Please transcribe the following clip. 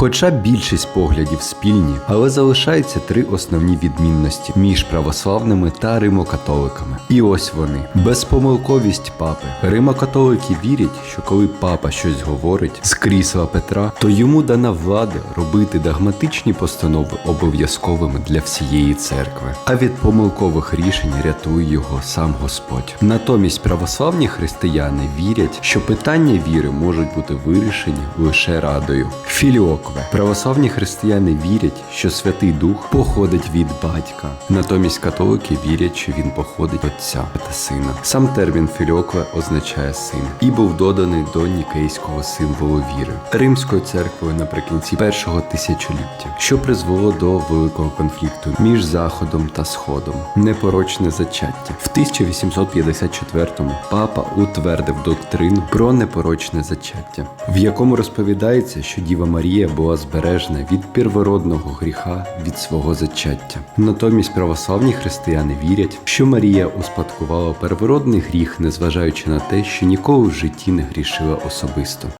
Хоча більшість поглядів спільні, але залишаються три основні відмінності між православними та римокатоликами. І ось вони: безпомилковість папи. Римокатолики вірять, що коли папа щось говорить з крісла Петра, то йому дана влада робити догматичні постанови обов'язковими для всієї церкви. А від помилкових рішень рятує його сам Господь. Натомість православні християни вірять, що питання віри можуть бути вирішені лише радою. Філіокве. Православні християни вірять, що Святий Дух походить від батька. Натомість католики вірять, що він походить отця та сина. Сам термін філіокве означає син і був доданий до нікейського символу віри римською церквою наприкінці першого тисячоліття, що призвело до великого конфлікту між заходом та сходом. Непорочне зачаття в 1854-му папа утвердив доктрину про непорочне зачаття, в якому розповідається, що Діва Марія була збережена від первородного гріха від свого зачаття. Натомість православні християни вірять, що Марія успадкувала первородний гріх, незважаючи на те, що ніколи в житті не грішила особисто.